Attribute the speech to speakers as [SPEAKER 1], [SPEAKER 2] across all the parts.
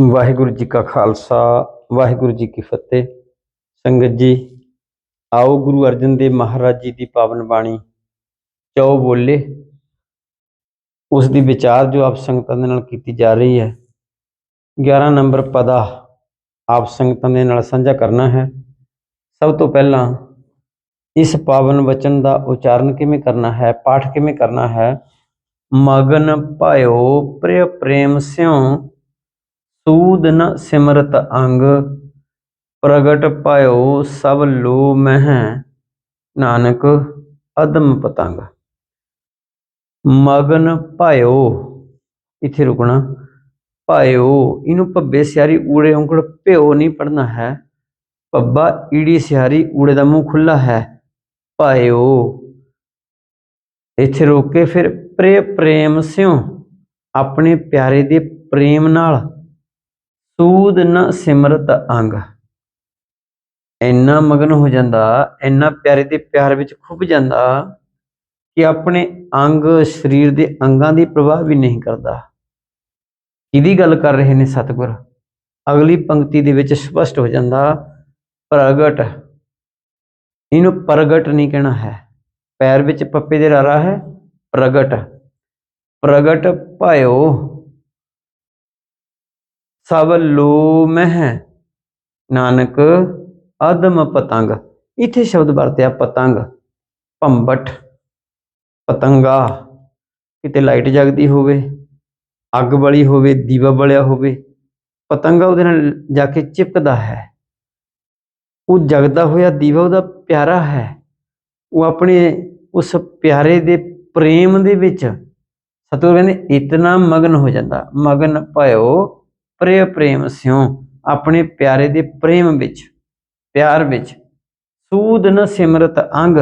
[SPEAKER 1] ਵਾਹਿਗੁਰੂ ਜੀ ਕਾ ਖਾਲਸਾ, ਵਾਹਿਗੁਰੂ ਜੀ ਕੀ ਫਤਿਹ। ਸੰਗਤ ਜੀ, ਆਓ ਗੁਰੂ ਅਰਜਨ ਦੇਵ ਮਹਾਰਾਜ ਜੀ ਦੀ ਪਾਵਨ ਬਾਣੀ ਚੌ ਬੋਲੇ। ਉਸ ਦੀ ਵਿਚਾਰ ਜੋ ਆਪ ਸੰਗਤਾਂ ਦੇ ਨਾਲ ਕੀਤੀ ਜਾ ਰਹੀ ਹੈ। 11 ਨੰਬਰ ਪਦਾ ਆਪ ਸੰਗਤਾਂ ਦੇ ਨਾਲ ਸਾਂਝਾ ਕਰਨਾ ਹੈ। ਸਭ ਤੋਂ ਪਹਿਲਾਂ ਇਸ ਪਾਵਨ ਵਚਨ ਦਾ ਉਚਾਰਨ ਕਿਵੇਂ ਕਰਨਾ ਹੈ, ਪਾਠ ਕਿਵੇਂ ਕਰਨਾ ਹੈ? ਮਗਨ ਭਇਓ ਪ੍ਰਿਯ ਪ੍ਰੇਮ ਸਿਉ ਸੂਦ ਨ ਸਿਮਰਤ ਅੰਗ, ਪ੍ਰਗਟ ਭਇਓ ਸਭ ਲੋ ਮਹਿ, ਨਾਨਕ ਅਦਮ ਪਤੰਗ। ਮਗਨ ਭਇਓ ਇੱਥੇ ਰੁਕਣਾ ਭਇਓ ਇਹਨੂੰ ਭੱਬੇ ਸਿਆਰੀ ਊੜੇ ਉਂਗੜ ਭਿਓ ਨਹੀਂ ਪੜਨਾ ਹੈ, ਭੱਬਾ ਈੜੀ ਸਿਆਰੀ ਊੜੇ ਦਾ ਮੂੰਹ ਖੁੱਲਾ ਹੈ ਭਇਓ ਇੱਥੇ ਰੋਕ ਕੇ ਫਿਰ ਪ੍ਰੇ ਪ੍ਰੇਮ ਸਿਉ, ਆਪਣੇ ਪਿਆਰੇ ਦੇ ਪ੍ਰੇਮ ਨਾਲ ਸੂਦ ਨ ਸਿਮਰਤ ਅੰਗ। ਇੰਨਾ ਮਗਨ ਹੋ ਜਾਂਦਾ, ਇੰਨਾ ਪਿਆਰੇ ਦੇ ਪਿਆਰ ਵਿੱਚ ਖੁੱਭ ਜਾਂਦਾ ਕਿ ਆਪਣੇ ਅੰਗ ਸਰੀਰ ਦੇ ਅੰਗਾਂ ਦੀ ਪ੍ਰਵਾਹ ਵੀ ਨਹੀਂ ਕਰਦਾ। ਕਿਹਦੀ ਗੱਲ ਕਰ ਰਹੇ ਨੇ ਸਤਿਗੁਰ? ਅਗਲੀ ਪੰਕਤੀ ਦੇ ਵਿੱਚ ਸਪਸ਼ਟ ਹੋ ਜਾਂਦਾ, ਪ੍ਰਗਟ। ਇਹਨੂੰ ਪ੍ਰਗਟ ਨਹੀਂ ਕਹਿਣਾ ਹੈ। ਪੈਰ ਵਿੱਚ ਪੱਪੇ ਦੇ ਰਾਰਾ ਹੈ, ਪ੍ਰਗਟ। ਪ੍ਰਗਟ ਭਇਓ। ਸਭ ਲੋ ਮਹਿ। ਨਾਨਕ ਅਦਮ ਪਤੰਗ। ਇੱਥੇ ਸ਼ਬਦ ਵਰਤਿਆ ਪਤੰਗ। ਭੰਬਟ, ਪਤੰਗਾ। ਕਿਤੇ ਲਾਈਟ ਜਗਦੀ ਹੋਵੇ, ਅੱਗ ਬਲੀ ਹੋਵੇ, ਦੀਵਾ ਬਲਿਆ ਹੋਵੇ, ਪਤੰਗਾ ਉਹਦੇ ਨਾਲ ਜਾ ਕੇ ਚਿਪਕਦਾ ਹੈ। ਉਹ ਜਗਦਾ ਹੋਇਆ ਦੀਵਾ ਉਹਦਾ ਪਿਆਰਾ ਹੈ। ਉਹ ਆਪਣੇ ਉਸ ਪਿਆਰੇ ਦੇ ਪ੍ਰੇਮ ਦੇ ਵਿੱਚ, ਸਤਿਗੁਰ ਕਹਿੰਦੇ, ਇਤਨਾ ਮਗਨ ਹੋ ਜਾਂਦਾ। ਮਗਨ ਭਇਓ ਪ੍ਰਿਯ ਪ੍ਰੇਮ ਸਿਉ, ਆਪਣੇ ਪਿਆਰੇ ਦੇ ਪ੍ਰੇਮ ਵਿੱਚ, ਪਿਆਰ ਵਿੱਚ। ਸੂਦ ਨ ਸਿਮਰਤ ਅੰਗ,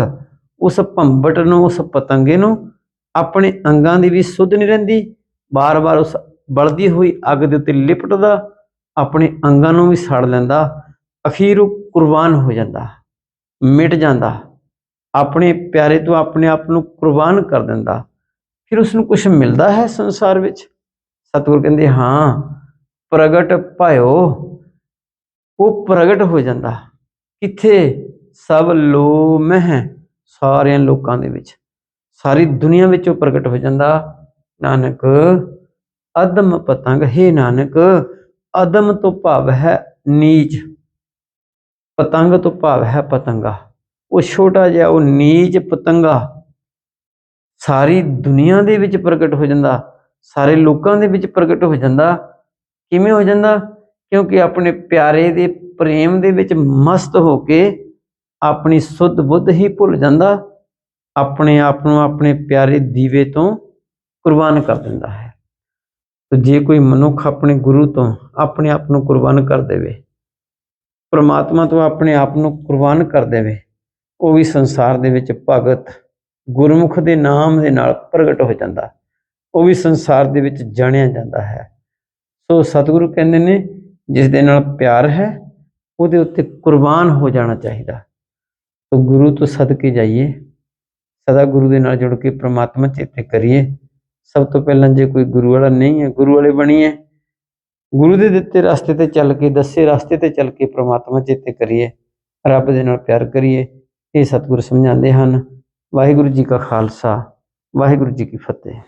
[SPEAKER 1] ਉਸ ਭੰਬਟ ਨੂੰ, ਉਸ ਪਤੰਗੇ ਨੂੰ, ਆਪਣੇ ਅੰਗਾਂ ਦੀ ਵੀ ਸੁੱਧ ਨਹੀਂ ਰਹਿੰਦੀ। ਬਾਰ-ਬਾਰ ਉਸ ਬਲਦੀ ਹੋਈ ਅੱਗ ਦੇ ਉੱਤੇ ਲਿਪਟਦਾ, ਆਪਣੇ ਅੰਗਾਂ ਨੂੰ ਵੀ ਸੜ ਲੈਂਦਾ। ਅਖੀਰ ਉਹ ਕੁਰਬਾਨ ਹੋ ਜਾਂਦਾ, ਮਿਟ ਜਾਂਦਾ। ਆਪਣੇ ਪਿਆਰੇ ਤੋਂ ਆਪਣੇ ਆਪ ਨੂੰ ਕੁਰਬਾਨ ਕਰ ਦਿੰਦਾ। ਫਿਰ ਉਸ ਨੂੰ ਕੁਝ ਮਿਲਦਾ ਹੈ ਸੰਸਾਰ ਵਿੱਚ? ਸਤਿਗੁਰ ਕਹਿੰਦੇ, ਹਾਂ ਪ੍ਰਗਟ ਭਇਓ, ਉਹ ਪ੍ਰਗਟ ਹੋ ਜਾਂਦਾ। ਕਿੱਥੇ? ਸਭ ਲੋ ਮਹਿ, ਸਾਰਿਆਂ ਲੋਕਾਂ ਦੇ ਵਿੱਚ। ਸਾਰੀ ਦੁਨੀਆ ਵਿੱਚ ਉਹ ਪ੍ਰਗਟ ਹੋ ਜਾਂਦਾ। ਨਾਨਕ, ਅਦਮ ਪਤੰਗ, ਹੈ ਨਾਨਕ, ਅਦਮ ਤੋਂ ਭਾਵ ਹੈ ਨੀਚ। ਪਤੰਗ ਤੋਂ ਭਾਵ ਹੈ ਪਤੰਗਾ। ਉਹ ਛੋਟਾ ਜਿਹਾ, ਉਹ ਨੀਚ ਪਤੰਗਾ। ਸਾਰੀ ਦੁਨੀਆ ਦੇ ਵਿੱਚ ਪ੍ਰਗਟ ਹੋ ਜਾਂਦਾ। ਸਾਰੇ ਲੋਕਾਂ ਦੇ ਵਿੱਚ ਪ੍ਰਗਟ ਹੋ ਜਾਂਦਾ। ਕਿਵੇਂ ਹੋ ਜਾਂਦਾ? ਕਿਉਂਕਿ ਆਪਣੇ ਪਿਆਰੇ ਦੇ ਪ੍ਰੇਮ ਦੇ ਵਿੱਚ ਮਸਤ ਹੋ ਕੇ ਆਪਣੀ ਸੁੱਧ ਬੁੱਧ ਹੀ ਭੁੱਲ ਜਾਂਦਾ, ਆਪਣੇ ਆਪ ਨੂੰ ਆਪਣੇ ਪਿਆਰੇ ਦੀਵੇ ਤੋਂ ਕੁਰਬਾਨ ਕਰ ਦਿੰਦਾ ਹੈ। ਤੇ ਜੇ ਕੋਈ ਮਨੁੱਖ ਆਪਣੇ ਗੁਰੂ ਤੋਂ ਆਪਣੇ ਆਪ ਨੂੰ ਕੁਰਬਾਨ ਕਰ ਦੇਵੇ, ਪਰਮਾਤਮਾ ਤੋਂ ਆਪਣੇ ਆਪ ਨੂੰ ਕੁਰਬਾਨ ਕਰ ਦੇਵੇ, ਉਹ ਵੀ ਸੰਸਾਰ ਦੇ ਵਿੱਚ ਭਗਤ ਗੁਰਮੁਖ ਦੇ ਨਾਮ ਦੇ ਨਾਲ ਪ੍ਰਗਟ ਹੋ ਜਾਂਦਾ, ਉਹ ਵੀ ਸੰਸਾਰ ਦੇ ਵਿੱਚ ਜਾਣਿਆ ਜਾਂਦਾ ਹੈ। ਸੋ ਸਤਿਗੁਰੂ ਕਹਿੰਦੇ ਨੇ, ਜਿਸ ਦੇ ਨਾਲ ਪਿਆਰ ਹੈ, ਉਹਦੇ ਉੱਤੇ ਕੁਰਬਾਨ ਹੋ ਜਾਣਾ ਚਾਹੀਦਾ। ਸੋ ਗੁਰੂ ਤੋਂ ਸਦਕੇ ਜਾਈਏ, ਸਦਾ ਗੁਰੂ ਦੇ ਨਾਲ ਜੁੜ ਕੇ ਪ੍ਰਮਾਤਮਾ ਚੇਤੇ ਕਰੀਏ। ਸਭ ਤੋਂ ਪਹਿਲਾਂ ਜੇ ਕੋਈ ਗੁਰੂ ਵਾਲਾ ਨਹੀਂ ਹੈ, ਗੁਰੂ ਵਾਲੇ ਬਣੀਏ। ਗੁਰੂ ਦੇ ਦਿੱਤੇ ਰਸਤੇ ਤੇ ਚੱਲ ਕੇ, ਦੱਸੇ ਰਸਤੇ ਤੇ ਚੱਲ ਕੇ ਪ੍ਰਮਾਤਮਾ ਚੇਤੇ ਕਰੀਏ, ਰੱਬ ਦੇ ਨਾਲ ਪਿਆਰ ਕਰੀਏ। ਇਹ ਸਤਿਗੁਰ ਸਮਝਾਉਂਦੇ ਹਨ, ਵਾਹਿਗੁਰੂ ਜੀ ਕਾ ਖਾਲਸਾ, ਵਾਹਿਗੁਰੂ ਜੀ ਕੀ ਫਤਿਹ।